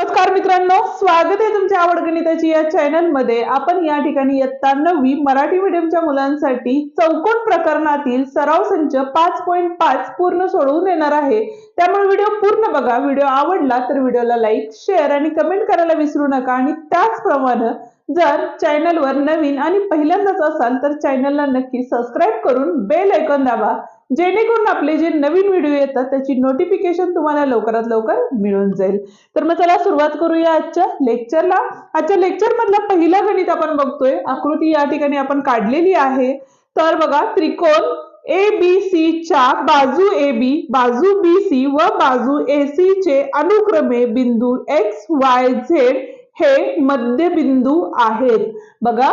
नमस्कार मित्रांनो स्वागत आहे तुमच्या आवड गणिताची या चॅनलमध्ये. आपण या ठिकाणी इयत्ता नववी मराठी मीडियमच्या मुलांसाठी चौकोन प्रकरणातील सराव संच पाच पॉईंट पाच पूर्ण सोडवून देणार आहे. त्यामुळे व्हिडिओ पूर्ण बघा. व्हिडिओ आवडला तर व्हिडिओला लाईक शेअर आणि कमेंट करायला विसरू नका. आणि त्याचप्रमाणे जर चॅनलवर नवीन आणि पहिल्यांदाच असाल तर चॅनलला नक्की सबस्क्राईब करून बेल ऐकून दाबा जेणेकरून आपले जे नवीन व्हिडिओ येतात त्याची नोटिफिकेशन तुम्हाला लवकरात लवकर मिळून जाईल. तर मग चला सुरुवात करूया आजच्या लेक्चरला आजच्या लेक्चर पहिला गणित आपण बघतोय. आकृती या ठिकाणी आपण काढलेली आहे. तर बघा त्रिकोण ए बी सी च्या बाजू ए बी बाजू बी सी व बाजू ए सी चे अनुक्रमे बिंदू एक्स वाय झेड हे मध्यबिंदू आहेत. बघा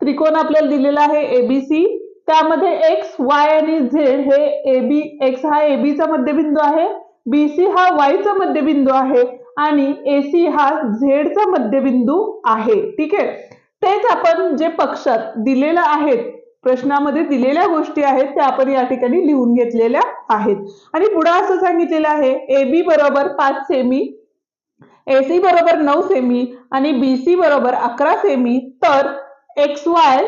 त्रिकोण आपल्याला दिलेला आहे एबीसी त्यामध्ये एक्स वाय आणि झेड हे एबी एक्स हा एबीचा मध्यबिंदू आहे. बीसी हा वायचा मध्यबिंदू आहे. आणि ए सी हा झेडचा मध्यबिंदू आहे. ठीक आहे? तेच आपण जे पक्षात दिलेलं आहेत प्रश्नामध्ये दिलेल्या गोष्टी आहेत त्या आपण या ठिकाणी लिहून घेतलेल्या आहेत. आणि पुढे असं सांगितलेलं आहे ए बी बरोबर पाच सेमी एसी बरोबर नऊ सेमी आणि बीसी बरोबर अकरा सेमी तर एक्स वाय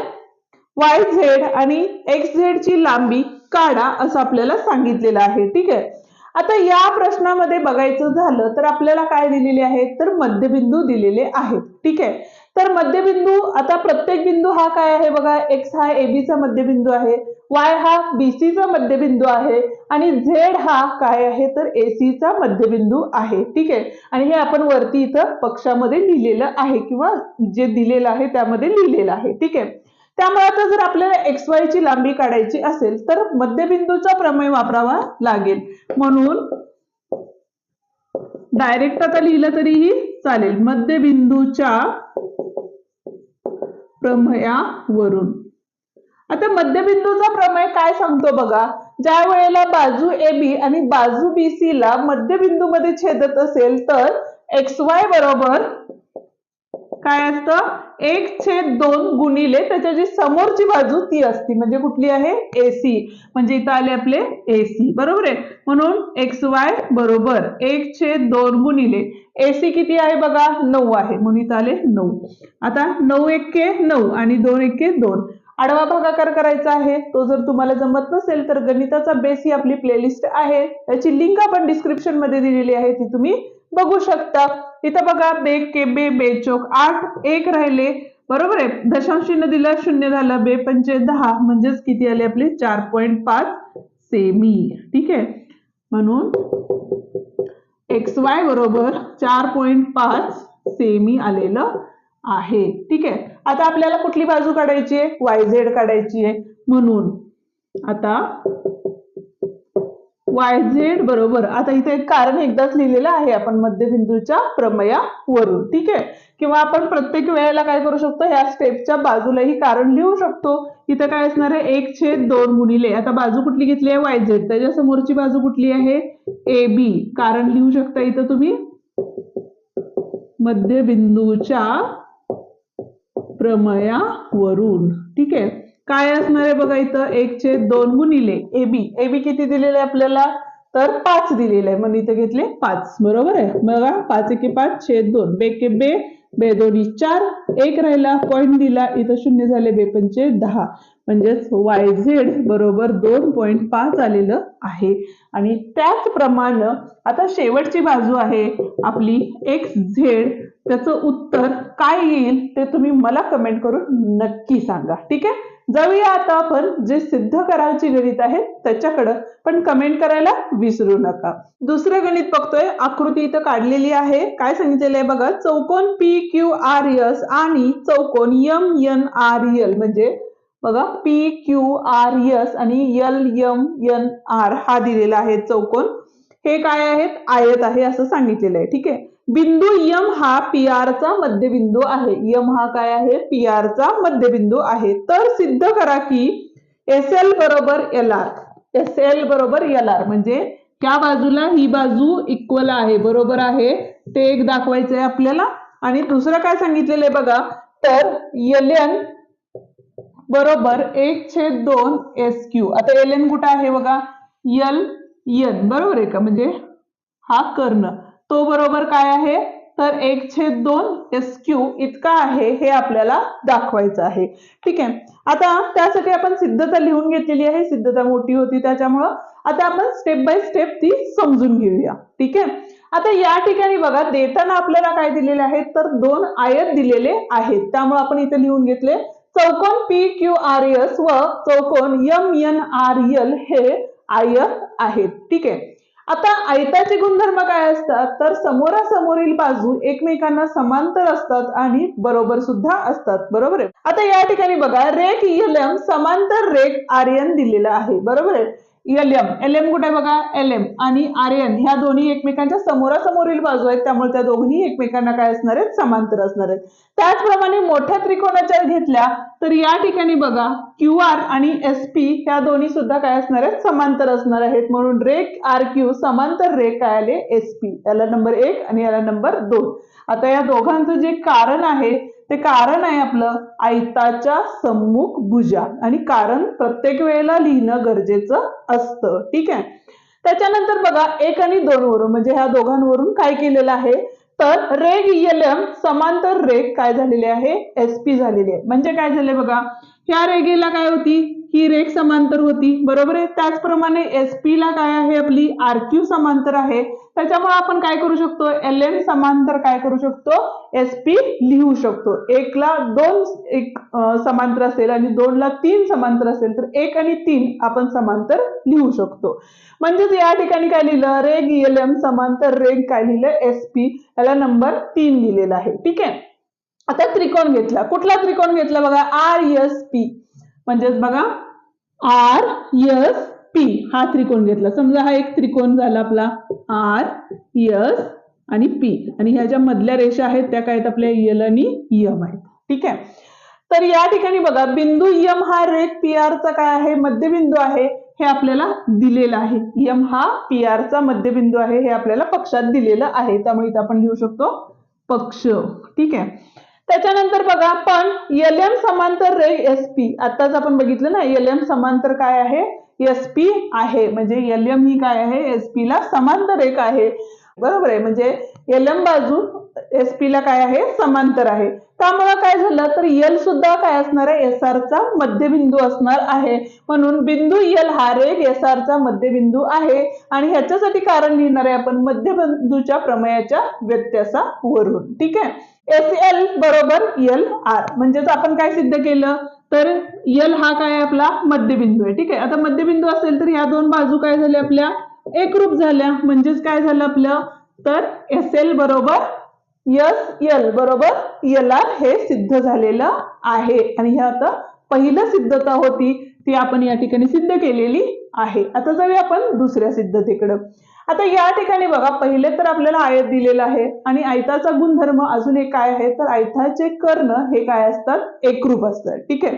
वाय झेड आणि एक्स झेड ची लांबी काढा असं आपल्याला सांगितलेलं आहे. ठीक आहे? आता या प्रश्नामध्ये बघायचं झालं तर आपल्याला काय दिलेले आहेत? तर मध्यबिंदू दिलेले आहेत. ठीक आहे? तर मध्यबिंदू आता प्रत्येक बिंदू हा काय आहे बघा? एक्स हा एबीचा चा मध्यबिंदू आहे. वाय हा बीसीचा मध्यबिंदू आहे. आणि झेड हा काय आहे? तर एसीचा चा मध्यबिंदू आहे. ठीक आहे? आणि हे आपण वरती इथं पक्षामध्ये लिहिलेलं आहे किंवा जे दिलेलं आहे त्यामध्ये लिहिलेलं आहे. ठीक आहे? त्यामुळे आता जर आपल्याला एक्स वायची लांबी काढायची असेल तर मध्यबिंदूचा प्रमेय वापरावा लागेल. म्हणून डायरेक्ट आता लिहिलं तरीही चालेल. मध्यबिंदूच्या प्रमयावरून. आता मध्यबिंदूचा प्रमेय काय सांगतो बघा. ज्या वेळेला बाजू ए बी आणि बाजू बी सी ला मध्यबिंदूमध्ये छेदत असेल तर एक्स वाय बरोबर काय असतं? एक छेद दोन गुणिले त्याच्या जी समोरची बाजू ती असती. म्हणजे कुठली आहे? एसी म्हणजे इथं आले आपले एसी बरोबर आहे? म्हणून एक्स वाय बरोबर. एक छेद दोन गुणिले एसी किती आहे बघा? नऊ आहे. म्हणून इथं आले नऊ. आता नऊ एक्के नऊ आणि दोन एक्के दोन. आडवा भागाकार करायचा आहे. तो जर तुम्हाला जमत नसेल तर गणिताचा बेस ही आपली प्लेलिस्ट आहे. त्याची लिंक आपण डिस्क्रिप्शनमध्ये दिलेली आहे. ती तुम्ही बघू शकता. इथं बघा बे के बे बेचोक आठ एक राहिले. बरोबर आहे? दशांश दिला शून्य झालं. बे पंचे दहा. म्हणजेच किती आले आपले? चार पॉईंट पाच सेमी ठीक आहे? म्हणून एक्स वाय बरोबर चार पॉईंट पाच सेमी आलेलं आहे. ठीक आहे? आता आपल्याला कुठली बाजू काढायची आहे? वाय झेड काढायची आहे. म्हणून आता वाय झेड बरोबर. आता इथे एक कारण एकदाच लिहिलेलं आहे आपण मध्यबिंदूच्या प्रमयावरून. ठीक आहे? किंवा आपण प्रत्येक वेळेला काय करू शकतो? ह्या स्टेपच्या बाजूलाही कारण लिहू शकतो. इथं काय असणार आहे? एक छेद दोन गुणिले. आता बाजू कुठली घेतली आहे? वाय झेड त्याच्या समोरची बाजू कुठली आहे? ए बी कारण लिहू शकता इथं तुम्ही मध्यबिंदूच्या प्रमयावरून ठीक आहे? काय असणार आहे बघा इथं? एक दोन गुणिले एबी एबी किती दिलेले आहे आपल्याला? तर पाच दिलेले आहे. मग इथे घेतले पाच. बरोबर आहे? बघा पाच एके पाच छेद दोन. बे के बे बे दोन्ही चार. एक राहिला पॉईंट दिला. इथं शून्य झाले बेपंचे दहा. म्हणजेच वाय झेड बरोबर दोन पॉईंट पाच आलेलं आहे. आणि त्याचप्रमाणे आता शेवटची बाजू आहे आपली एक्स झेड त्याचं उत्तर काय येईल ते तुम्ही मला कमेंट करून नक्की सांगा. ठीक आहे? जाऊया आता आपण जे सिद्ध करायची गणित आहे त्याच्याकडं. पण कमेंट करायला विसरू नका. दुसरं गणित बघतोय. आकृती इथं काढलेली आहे. काय सांगितलेलं आहे बघा? चौकोन पी क्यू आर एस आणि चौकोन एम एन आर एल म्हणजे बघा पी क्यू आर एस आणि एल एम एन आर हा दिलेला आहे चौकोन. हे काय आहेत? आयत आहे असं सांगितलेलं आहे. ठीक आहे? बिंदू यम हा पी चा मध्यबिंदू आहे. यम हा काय आहे? पी चा मध्यबिंदू आहे. तर सिद्ध करा की एस एल बरोबर एल आर एस एल बरोबर एल आर म्हणजे त्या बाजूला ही बाजू इक्वल आहे. बरोबर आहे. ते एक दाखवायचं आहे आपल्याला. आणि दुसरं काय सांगितलेलं आहे बघा? तर एल एन बरोबर एक छेद दोन एस क्यू आता एल एन कुठं आहे बघा? यल एन बरोबर आहे का? म्हणजे हा कर्ण. तो बरोबर काय आहे? तर एक छेद दोन एस क्यू इतका आहे हे आपल्याला दाखवायचं आहे. ठीक आहे? आता त्यासाठी आपण सिद्धता लिहून घेतलेली आहे. सिद्धता मोठी होती त्याच्यामुळं. आता आपण स्टेप बाय स्टेप ती समजून घेऊया. ठीक आहे? आता या ठिकाणी बघा देताना आपल्याला काय दिलेले आहेत तर दोन आयत दिलेले आहेत. त्यामुळे आपण इथे लिहून घेतले चौकोन पी क्यू आर एस व चौकोन यम एन आर एल हे आयत आहेत. ठीक आहे. आता आयताचे गुणधर्म काय असतात? तर समोरासमोरील बाजू एकमेकांना समांतर असतात आणि बरोबर सुद्धा असतात. बरोबर आहे? आता या ठिकाणी बघा रेख एल एम समांतर रेख आर्यन दिलेला आहे. बरोबर आहे? एल एम एल एम कुठे बघा? एल एम आणि आर्यन. ह्या दोन्ही एकमेकांच्या समोरासमोरील बाजू आहेत. त्यामुळे त्या दोन्ही एकमेकांना काय असणार आहेत? समांतर असणार आहेत. त्याचप्रमाणे मोठ्या त्रिकोणाच्या घेतल्या तर या ठिकाणी बघा क्यू आर आणि एस पी ह्या दोन्ही सुद्धा काय असणार आहेत? समांतर असणार आहेत. म्हणून रेक आर क्यू समांतर रेक काय आले एस पी. याला नंबर एक आणि याला नंबर दोन. आता या दोघांचं जे कारण आहे ते कारण आहे आपलं. आयताच्या सम्मुख भुजा. आणि कारण प्रत्येक वेळेला लिहिणं गरजेचं असतं. ठीक आहे? त्याच्यानंतर बघा एक आणि दोन वरून म्हणजे ह्या दोघांवरून काय केलेलं आहे? तर रेग एल एम समांतर रेग काय झालेले आहे? एसपी झालेली आहे. म्हणजे काय झाले बघा? त्या रेगेला काय होती? ही रेग समांतर होती. बरोबर आहे? त्याचप्रमाणे एस पी ला काय आहे? आपली आर क्यू समांतर आहे. त्याच्यामुळे आपण काय करू शकतो? एल एम समांतर काय करू शकतो? एस पी लिहू शकतो. एकला दोन एक समांतर असेल आणि दोनला तीन समांतर असेल तर एक आणि तीन आपण समांतर लिहू शकतो. म्हणजेच या ठिकाणी काय लिहिलं? रेग एल एम समांतर रेग काय लिहिलं? एस पी याला नंबर तीन लिहिलेला आहे. ठीक आहे? आता त्रिकोण घेतला. कुठला त्रिकोण घेतला बघा? आर एस पी म्हणजेच बघा आर एस पी हा त्रिकोण घेतला. समजा हा एक त्रिकोण झाला आपला. आर एस आणि पी आणि ह्या ज्या मधल्या रेषा आहेत त्या काय आहेत आपल्या? यल आणि यम आहेत. ठीक आहे? तर या ठिकाणी बघा बिंदू यम हा रेख पी चा काय आहे? मध्यबिंदू आहे. हे आपल्याला दिलेलं आहे. यम हा पी चा मध्यबिंदू आहे. हे आपल्याला पक्षात दिलेलं आहे. त्यामुळे इथं आपण लिहू शकतो पक्ष. ठीक आहे? त्याच्यानंतर बघा पण एल एम समांतर रे एस पी आताच आपण बघितलं ना एल एम समांतर काय आहे? एस पी आहे. म्हणजे एल एम ही काय आहे? एस पी ला समांतर रेख आहे. बरोबर आहे. म्हणजे एल एम बाजू एस पी ला काय आहे? समांतर आहे. त्यामुळे काय झालं तर एल सुद्धा काय असणार आहे? एस आर चा मध्यबिंदू असणार आहे. म्हणून बिंदू एल हा रेख एस आर चा मध्यबिंदू आहे. आणि ह्याच्यासाठी कारण लिहिणार आहे आपण मध्यबिंदूच्या प्रमेयाच्या व्यत्यासावरून. ठीक आहे? एस एल बरोबर एल आर म्हणजेच आपण काय सिद्ध केलं? तर एल हा काय आहे आपला? मध्यबिंदू आहे. ठीक आहे? आता मध्यबिंदू असेल तर ह्या दोन बाजू काय झाल्या आपल्या? एकरूप झाल्या. म्हणजेच काय झालं आपलं? तर एस एल बरोबर यस एल बरोबर? एल आर हे सिद्ध झालेलं आहे. आणि हे आता पहिलं सिद्धता होती ती आपण या ठिकाणी सिद्ध केलेली आहे. आता जाऊया आपण दुसऱ्या सिद्धतेकडं. आता या ठिकाणी बघा पहिले तर आपल्याला आयत दिलेला आहे. आणि आयताचा गुणधर्म अजून एक काय आहे? तर आयताचे कर्ण हे काय असतात? एकरूप असतात. ठीक आहे.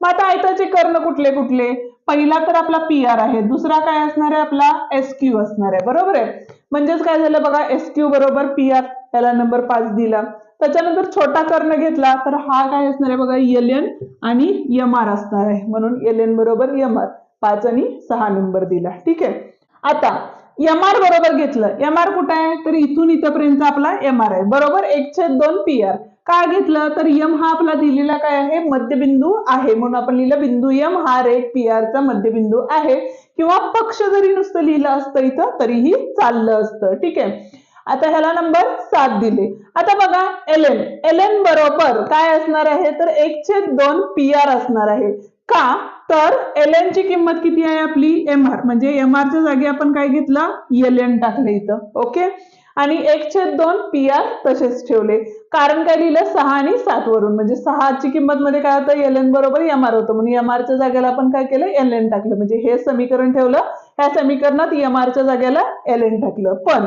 मग आता आयताचे कर्ण कुठले कुठले? पहिला तर आपला पी आर आहे दुसरा काय असणार आहे? आपला एस क्यू असणार आहे बरोबर आहे? म्हणजेच काय झालं बघा एस क्यू बरोबर पी आर त्याला नंबर पाच दिला. त्याच्यानंतर छोटा कर्ण घेतला तर हा काय असणार आहे बघा एल एन आणि एम आर असणार आहे. म्हणून एल एन बरोबर एम आर पाच आणि सहा नंबर दिला. ठीक आहे? आता एम आर बरोबर घेतलं. एम आर कुठं आहे? तर इथून इथपर्यंत आपला एम आर आहे. बरोबर? एक छेद दोन पी आर का घेतलं? तर यम हा आपला दिलेला काय आहे? मध्यबिंदू आहे. म्हणून आपण लिहिलं बिंदू यम हा रेट पी चा मध्यबिंदू आहे. किंवा पक्ष जरी नुसतं लिहिलं असतं इथं तरीही चाललं असतं. ठीक आहे? आता ह्याला नंबर सात दिले. आता बघा एल एन एल एन बरोबर काय असणार आहे? तर एक छेद दोन पी आर असणार आहे. का? तर एल एन ची किंमत किती आहे आपली? एम आर म्हणजे एम आरच्या जागी आपण काय घेतलं? एल एन टाकलं इथं. ओके आणि एक छेद दोन पी आर तसेच ठेवले. कारण काय लिहिलं? सहा आणि सात वरून. म्हणजे सहाची किंमत मध्ये काय होतं? एल एन बरोबर एम आर होतं. म्हणून एम च्या जागेला आपण काय केलं? एल एन टाकलं. म्हणजे हे समीकरण ठेवलं. ह्या समीकरणात एम च्या जागेला एल एन टाकलं. पण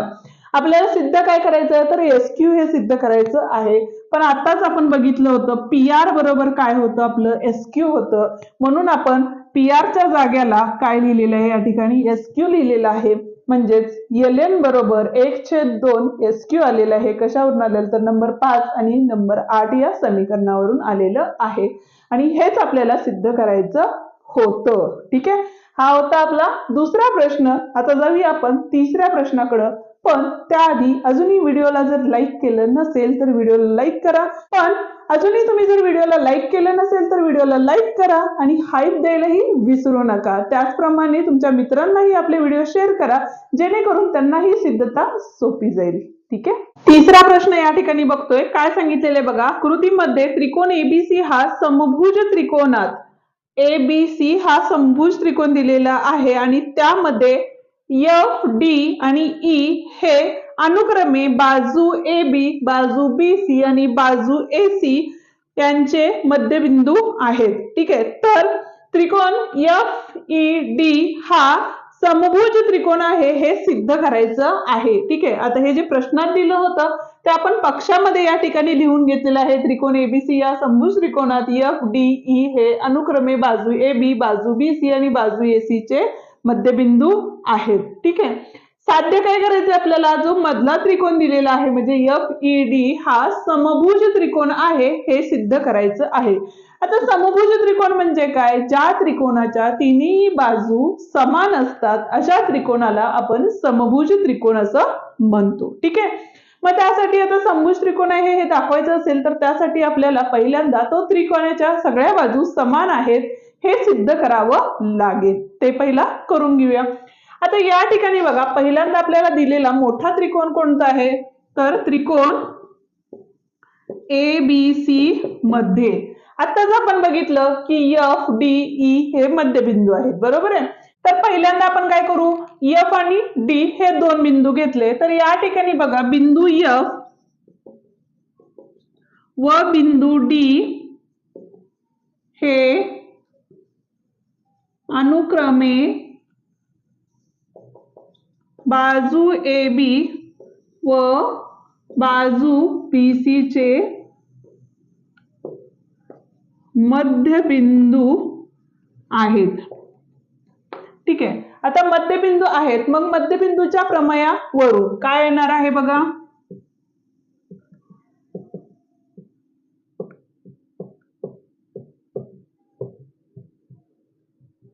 आपल्याला सिद्ध काय करायचं आहे? तर एस क्यू हे सिद्ध करायचं आहे. पण आताच आपण बघितलं होतं पी आर बरोबर काय होतं? आपलं एस क्यू होतं. म्हणून आपण पी च्या जाग्याला काय लिहिलेलं आहे? या ठिकाणी एस क्यू लिहिलेलं आहे. म्हणजेच एल एन बरोबर एक छेद दोन एस क्यू आलेलं आहे. कशावरून आलेलं? तर नंबर पाच आणि नंबर आठ या समीकरणावरून आलेलं आहे. आणि हेच आपल्याला सिद्ध करायचं होतं. ठीक आहे? हा होता आपला दुसरा प्रश्न. आता जाऊया आपण तिसऱ्या प्रश्नाकडं. पण त्याआधी अजूनही व्हिडिओला जर लाईक केलं नसेल तर व्हिडिओला लाईक करा. पण अजूनही तुम्ही जर व्हिडिओला लाईक केलं नसेल तर व्हिडिओला लाईक करा आणि हाईप द्यायलाही विसरू नका. त्याचप्रमाणे तुमच्या मित्रांनाही आपले व्हिडिओ शेअर करा जेणेकरून त्यांनाही सिद्धता सोपी जाईल. ठीक आहे? तिसरा प्रश्न या ठिकाणी बघतोय. काय सांगितलेले बघा? कृतीमध्ये त्रिकोण एबीसी हा समभुज त्रिकोणात. एबीसी हा समभुज त्रिकोण दिलेला आहे आणि त्यामध्ये एफ डी आणि ई हे अनुक्रमे बाजू ए बी बाजू बी सी आणि बाजू ए सी यांचे मध्यबिंदू आहेत. ठीक आहे? तर त्रिकोण एफ ई डी हा समभुज त्रिकोण आहे हे सिद्ध करायचं आहे. ठीक आहे? आता हे जे प्रश्नात दिलं होतं ते आपण पक्षामध्ये या ठिकाणी लिहून घेतलेलं आहे. त्रिकोण एबीसी या समभुज त्रिकोणात एफ डी ई हे अनुक्रमे बाजू ए बी बाजू बी सी आणि बाजू ए सी चे मध्यबिंदू आहेत. ठीक आहे? साध्य काय करायचं आपल्याला? जो मधला त्रिकोण दिलेला आहे म्हणजे एफ ई डी हा समभुज त्रिकोण आहे हे सिद्ध करायचं आहे. आता समभुज त्रिकोण म्हणजे काय? ज्या त्रिकोणाच्या तिन्ही बाजू समान असतात अशा त्रिकोणाला आपण समभुज त्रिकोण असं म्हणतो. ठीक आहे? मग त्यासाठी आता समभुज त्रिकोण आहे हे दाखवायचं असेल तर त्यासाठी आपल्याला पहिल्यांदा तो त्रिकोणाच्या सगळ्या बाजू समान आहेत. हे सिद्ध करावं लागेल. ते पहिला करून घेऊया. आता या ठिकाणी बघा पहिल्यांदा आपल्याला दिलेला मोठा त्रिकोण कोणता आहे? तर त्रिकोण ए बी सी मध्ये. आताच आपण बघितलं की एफ डी ई हे मध्यबिंदू आहेत बरोबर आहे? तर पहिल्यांदा आपण काय करू? एफ आणि डी हे दोन बिंदू घेतले. तर या ठिकाणी बघा बिंदू एफ व बिंदू डी हे अनुक्रमे बाजू ए बी व बाजू बी सी चे मध्यबिंदू आहेत. ठीक आहे. आता मध्यबिंदू आहेत. मग मध्यबिंदूच्या प्रमयावरून काय येणार आहे बघा?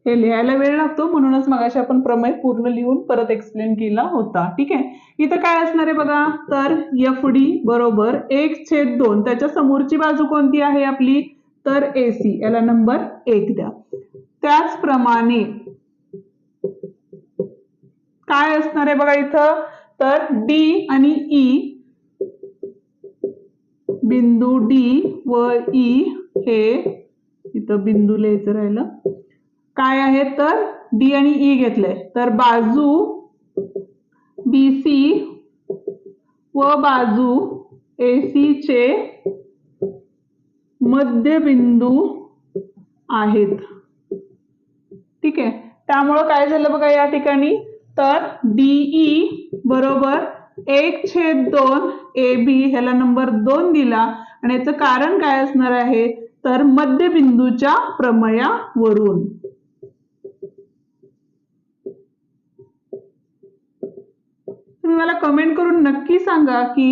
हे लिहायला वेळ लागतो म्हणूनच मगाशी आपण प्रमेय पूर्ण लिहून परत एक्सप्लेन केला होता. ठीक आहे? इथं काय असणार आहे बघा? तर एफ डी बरोबर एक छेद दोन. त्याच्या समोरची बाजू कोणती आहे आपली? तर ए सी याला नंबर एक द्या. त्याचप्रमाणे काय असणार आहे बघा इथं? तर डी आणि ई बिंदू डी व ई हे इथं बिंदू लिहायचं राहिलं. काय आहे? तर डी आणि ई घेतले. तर बाजू बी सी व बाजू ए सी चे मध्यबिंदू आहेत. ठीक आहे? त्यामुळं काय झालं बघा या ठिकाणी? तर डीई e बरोबर एक छेद दोन ए बी ह्याला नंबर दोन दिला. आणि याचं कारण काय असणार आहे? तर मध्यबिंदूच्या प्रमयावरून. तुम्ही मला कमेंट करून नक्की सांगा की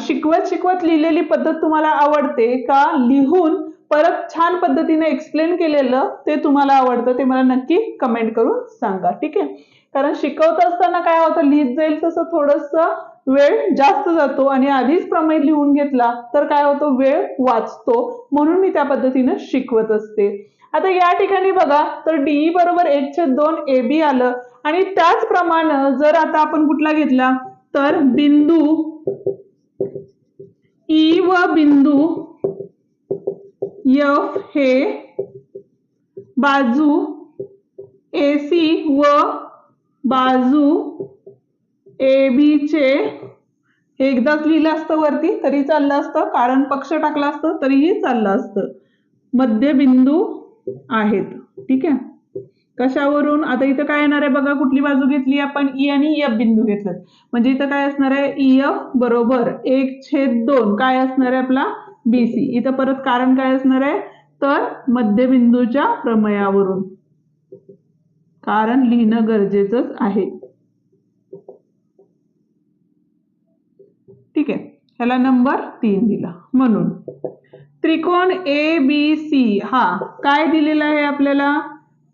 शिकवत शिकवत लिहिलेली पद्धत तुम्हाला आवडते का? लिहून परत छान पद्धतीने एक्सप्लेन केलेलं ते तुम्हाला आवडतं ते मला नक्की कमेंट करून सांगा ठीक आहे? कारण शिकवत असताना काय होतं लिहित जाईल तसं थोडंसं वेळ जास्त जातो आणि आधीच प्रमेय लिहून घेतला तर काय होतो? वेळ वाचतो. म्हणून मी त्या पद्धतीनं शिकवत असते. आता या ठिकाणी बघा तर डीई बरोबर एक छेद दोन ए बी आलं. आणि त्याचप्रमाणे जर आता आपण कुठला घेतला तर बिंदू ई व बिंदू एफ हे बाजू ए सी व बाजू ए बी चे एकदाच लिहिलं असतं वरती तरी चाललं असतं. कारण पक्ष टाकलं असतं तरीही चाललं असतं. मध्यबिंदू आहेत. ठीक आहे? कशावरून? आता इथं काय येणार आहे बघा कुठली बाजू घेतली आपण? ई आणि एफ बिंदू घेतलं म्हणजे इथं काय असणार आहे? E, ई एफ बरोबर एक छेद दोन. काय असणार आहे आपला? बी सी इथं परत कारण काय असणार आहे? तर मध्यबिंदूच्या प्रमयावरून. कारण लिहिणं गरजेचंच आहे. ठीक आहे. ह्याला नंबर तीन दिला. म्हणून. त्रिकोण ए बी सी हा काय दिलेला आहे आपल्याला?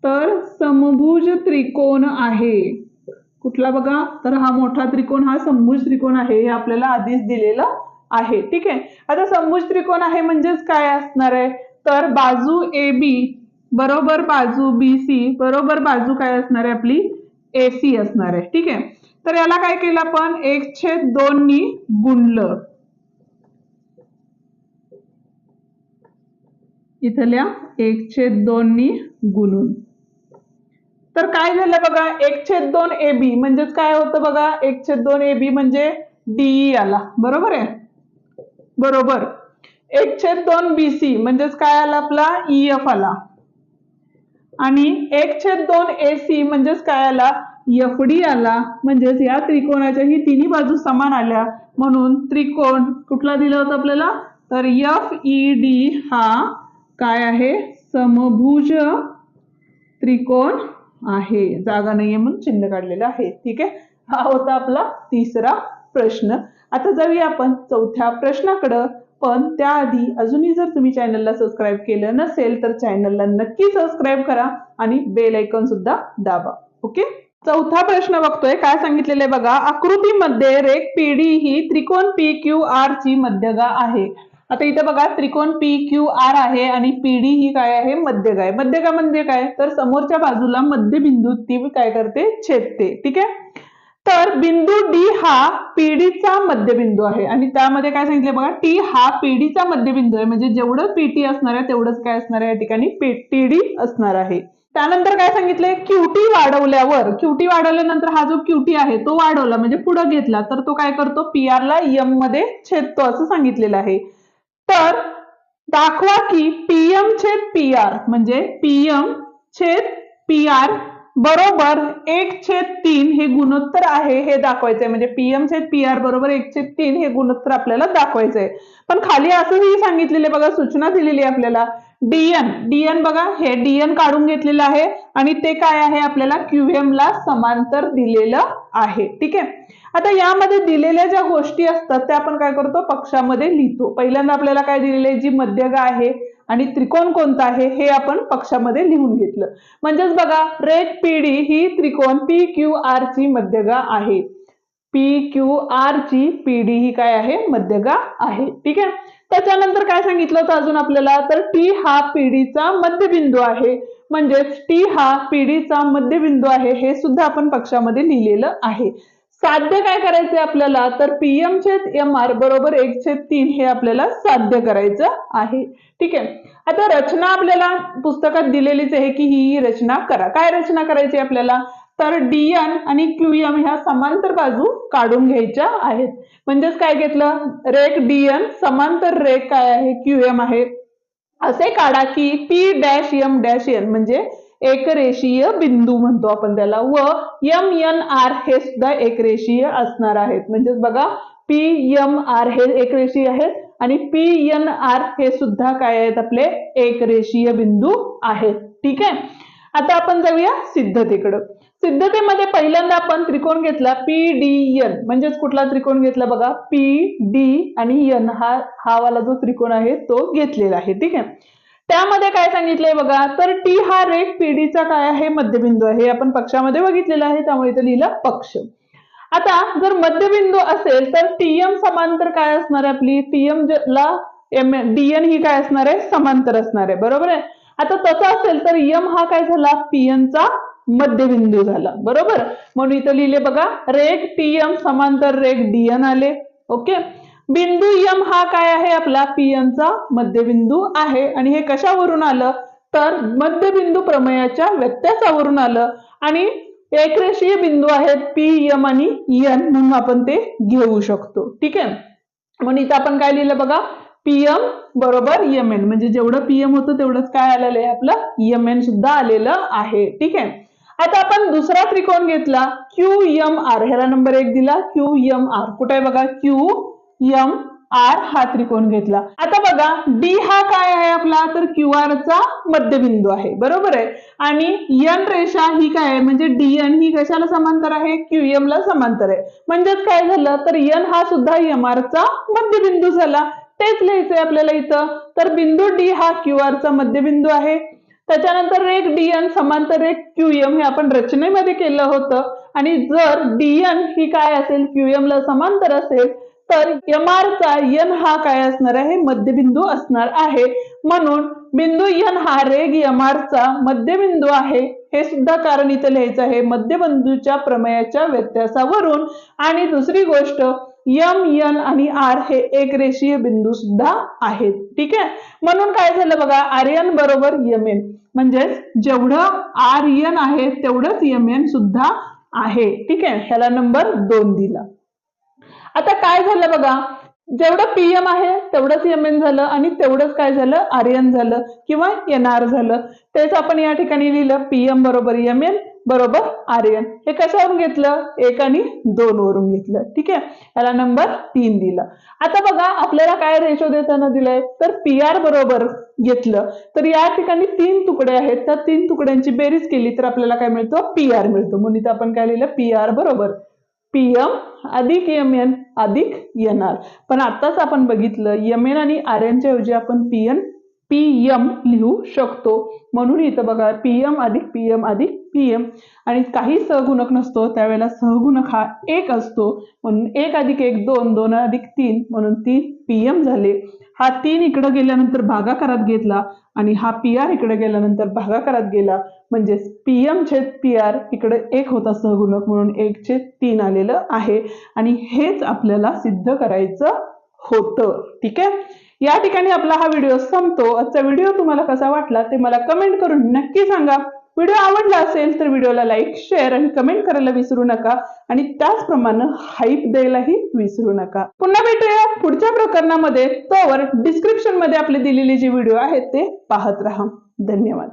तर समभुज त्रिकोण आहे. कुठला बघा? तर हा मोठा त्रिकोण हा समभुज त्रिकोण आहे. हे आपल्याला आधीच दिलेलं आहे. ठीक आहे. आता समभुज त्रिकोण आहे म्हणजेच काय असणार आहे? तर बाजू ए बी बरोबर बाजू बी सी बरोबर बाजू काय असणार आहे आपली? ए सी असणार आहे. ठीक आहे. तर याला काय केलं आपण? एक छेद दोननी गुणलं. इथल्या एक छेद दोननी गुणून. तर काय झालं बघा? एक छेद दोन ए बी म्हणजेच काय होतं बघा? एक छेद दोन ए बी म्हणजे डीई आला बरोबर आहे? बरोबर. एक छेद दोन बी सी म्हणजेच काय आला आपला? ई एफ आला. आणि एक छेद दोन ए सी म्हणजेच काय आला? एफ डी आला म्हणजेच या त्रिकोणाच्या ही तिन्ही बाजू समान आल्या म्हणून त्रिकोण कुठला दिला होता आपल्याला? तर एफ ई डी हा काय आहे? समभुज त्रिकोण आहे. जागा नाहीये म्हणून चिन्ह काढलेलं आहे. ठीक आहे? हा होता आपला तिसरा प्रश्न. आता जाऊया आपण चौथ्या प्रश्नाकडं. पण त्याआधी अजूनही जर तुम्ही चॅनलला सबस्क्राईब केलं नसेल तर चॅनलला नक्की सबस्क्राईब करा आणि बेल ऐकॉन सुद्धा दाबा. ओके? चौथा प्रश्न बघतोय. काय सांगितलेले बघा? आकृतीमध्ये रेख पीडी ही त्रिकोण पी क्यू आर ची मध्यगा आहे. आता इथे बघा त्रिकोण पी क्यू आर आहे आणि पीडी ही काय आहे? मध्यगा आहे. मध्यगा म्हणजे काय? तर समोरच्या बाजूला मध्यबिंदू ती काय करते? छेदते. ठीक आहे? तर बिंदू डी हा पीडीचा मध्यबिंदू आहे. आणि त्यामध्ये काय सांगितलं बघा? टी हा पीडीचा मध्यबिंदू आहे. म्हणजे जेवढं पीटी असणार आहे तेवढंच काय असणार आहे? या ठिकाणी टीडी असणार आहे. त्यानंतर काय सांगितलंय? क्यूटी वाढवल्यावर क्यूटी वाढवल्यानंतर हा जो क्यूटी आहे तो वाढवला म्हणजे पुढे घेतला तर तो काय करतो? पी आर ला एममध्ये छेदतो असं सांगितलेलं आहे. तर दाखवा की पीएम छेद पी आर म्हणजे पीएम छेद पी आर बरोबर एक छेद तीन हे गुणोत्तर आहे हे दाखवायचंय. म्हणजे पीएम छेद पी आर बरोबर एक छेद तीन हे गुणोत्तर आपल्याला दाखवायचंय. पण खाली असंही सांगितलेले बघा सूचना दिलेली आहे आपल्याला. डीएन डीएन बघा हे डीएन काढून घेतलेलं आहे आणि ते काय आहे आपल्याला क्यूएम ला समांतर दिलेलं आहे. ठीक आहे? आता यामध्ये दिलेल्या ज्या गोष्टी असतात त्या आपण काय करतो? पक्षामध्ये लिहितो. पहिल्यांदा आपल्याला काय दिलेलं आहे? जी मध्यगा आहे आणि त्रिकोण कोणता आहे हे आपण पक्षामध्ये लिहून घेतलं. म्हणजेच बघा रेड पीडी ही त्रिकोण पी क्यू आर ची मध्यगा आहे. पी क्यू आर ची पीडी ही काय आहे? मध्यगा आहे. ठीक आहे? त्याच्यानंतर काय सांगितलं होतं अजून आपल्याला? तर टी हा पिढीचा मध्यबिंदू आहे. म्हणजेच टी हा पिढीचा मध्यबिंदू आहे. हे सुद्धा आपण पक्षामध्ये लिहिलेलं आहे. साध्य काय करायचंय आपल्याला? तर पीएम छेद एम आर बरोबर एक छेद तीन हे आपल्याला साध्य करायचं आहे. ठीक आहे? आता रचना आपल्याला पुस्तकात दिलेलीच आहे की ही रचना करा. काय रचना करायची आपल्याला? तर डीएन आणि क्यूएम ह्या समांतर बाजू काढून घ्यायच्या आहेत. म्हणजेच काय घेतलं? रेक डीएन समांतर रेक काय आहे? क्यूएम आहे. असे काढा की P dash M dash N म्हणजे एकरेषीय बिंदू म्हणतो आपण त्याला व एम एन आर हे सुद्धा एकरेषीय असणार आहेत. म्हणजेच बघा पी एम आर हे एकरेषीय आहेत आणि पी एन आर हे सुद्धा काय आहेत? आपले एकरेषीय बिंदू आहेत. ठीक आहे? आता आपण जाऊया सिद्धतेकडं. सिद्धतेमध्ये पहिल्यांदा आपण त्रिकोण घेतला पी डी एन म्हणजेच कुठला त्रिकोण घेतला बघा? पी डी आणि एन हा हा वाला जो त्रिकोण आहे तो घेतलेला आहे. ठीक आहे? त्यामध्ये काय सांगितलंय बघा? तर टी हा रेख पीडीचा काय आहे? मध्यबिंदू आहे. हे आपण पक्षामध्ये बघितलेलं आहे त्यामुळे इथं लिहिलं पक्ष. आता जर मध्यबिंदू असेल तर टीएम समांतर काय असणार आहे आपली? टीएम ला एम डीएन ही काय असणार आहे? समांतर असणार आहे. बरोबर आहे? आता तसं असेल तर यम हा काय झाला? पीएनचा मध्यबिंदू झाला. बरोबर? म्हणून इथं लिहिले बघा रेग टीएम समांतर रेग डीएन आले. ओके? बिंदू यम हा काय आहे आपला? पीएनचा मध्यबिंदू आहे. आणि हे कशावरून आलं? तर मध्यबिंदू प्रमेयाच्या व्यत्यासावरून आलं. आणि एकरेषीय बिंदू आहेत पी यम आणि एन म्हणून आपण ते घेऊ शकतो. ठीक आहे? म्हणून इथं आपण काय लिहिलं बघा? पीएम बरोबर एम एन म्हणजे जेवढं पीएम होतं तेवढंच काय आलेलं आहे आपलं? एम एन सुद्धा आलेलं आहे. ठीक आहे? आता आपण दुसरा त्रिकोण घेतला. क्यू एम आर ह्याला नंबर एक दिला. क्यू एम आर कुठे आहे बघा? क्यू एम आर हा त्रिकोण घेतला. आता बघा डी हा काय आहे आपला? तर क्यू आर चा मध्यबिंदू आहे. बरोबर आहे? आणि एन रेषा ही काय आहे? म्हणजे डी एन ही कशाला समांतर आहे? क्यू एम ला समांतर आहे. म्हणजेच काय झालं? तर एन हा सुद्धा एम आर चा मध्यबिंदू झाला. तेच लिहायचंय आपल्याला इथं. तर बिंदू डी हा क्यू आरचा मध्यबिंदू आहे. त्याच्यानंतर रेख डी एन समांतर रेख क्यू एम हे आपण रचनेमध्ये केलं होतं. आणि जर डीएन ही काय असेल क्यूएम ला समांतर असेल तर एम चा एन हा काय असणार आहे? मध्यबिंदू असणार आहे. म्हणून बिंदू एन हा रेग एम चा मध्यबिंदू आहे. हे सुद्धा कारण इथं लिहायचं आहे. मध्यबिंदूच्या प्रमेयाच्या व्यत्यासावरून. आणि दुसरी गोष्ट यम एन आणि आर हे एक रेषीय बिंदू सुद्धा आहेत. ठीक आहे? म्हणून काय झालं बघा आर एन बरोबर यम एन म्हणजेच जेवढं आर एन आहे तेवढंच यम एन सुद्धा आहे. ठीक आहे? ह्याला नंबर दोन दिला. आता काय झालं बघा? जेवढं पीएम आहे तेवढंच एम एन झालं आणि तेवढंच काय झालं? आर एन झालं किंवा एन आर झालं. तेच आपण या ठिकाणी लिहिलं पीएम बरोबर एम एन बरोबर? आर्यन. हे कशावरून घेतलं? एक आणि दोन वरून घेतलं. ठीक आहे? याला नंबर तीन दिला. आता बघा आपल्याला काय रेशो देताना दिलंय? तर पी आर बरोबर घेतलं. तर या ठिकाणी तीन तुकडे आहेत. त्या तीन तुकड्यांची बेरीज केली तर आपल्याला काय मिळतो? पी आर मिळतो. म्हणून इथं आपण काय लिहिलं? पी आर बरोबर. पीएम अधिक एम एन अधिक एन आर पण आताच आपण बघितलं एम एन आणि आर एनच्या ऐवजी आपण पी एन पीएम लिहू शकतो. म्हणून इथं बघा पी एम अधिक पी एम अधिक पी एम आणि काही सहगुणक नसतो त्यावेळेला सहगुणक हा एक असतो. म्हणून एक अधिक एक दोन दोन अधिक तीन म्हणून तीन पी एम झाले. हा तीन इकडं गेल्यानंतर भागाकारात घेतला आणि हा पी आर इकडे गेल्यानंतर भागाकारात गेला. म्हणजेच पी एम छेद पी आर इकडे एक होता सहगुणक म्हणून एक छेद तीन आलेलं आहे. आणि हेच आपल्याला सिद्ध करायचं होतं. ठीक आहे? या ठिकाणी आपला हा व्हिडिओ संपतो. आजचा व्हिडिओ तुम्हाला कसा वाटला ते मला कमेंट करून नक्की सांगा. व्हिडिओ आवडला असेल तर व्हिडिओला लाईक शेअर आणि कमेंट करायला विसरू नका. आणि त्याचप्रमाणे हाईप द्यायलाही विसरू नका. पुन्हा भेटूया पुढच्या प्रकरणामध्ये. तोवर डिस्क्रिप्शनमध्ये आपले दिलेले जे व्हिडिओ आहेत ते पाहत राहा. धन्यवाद.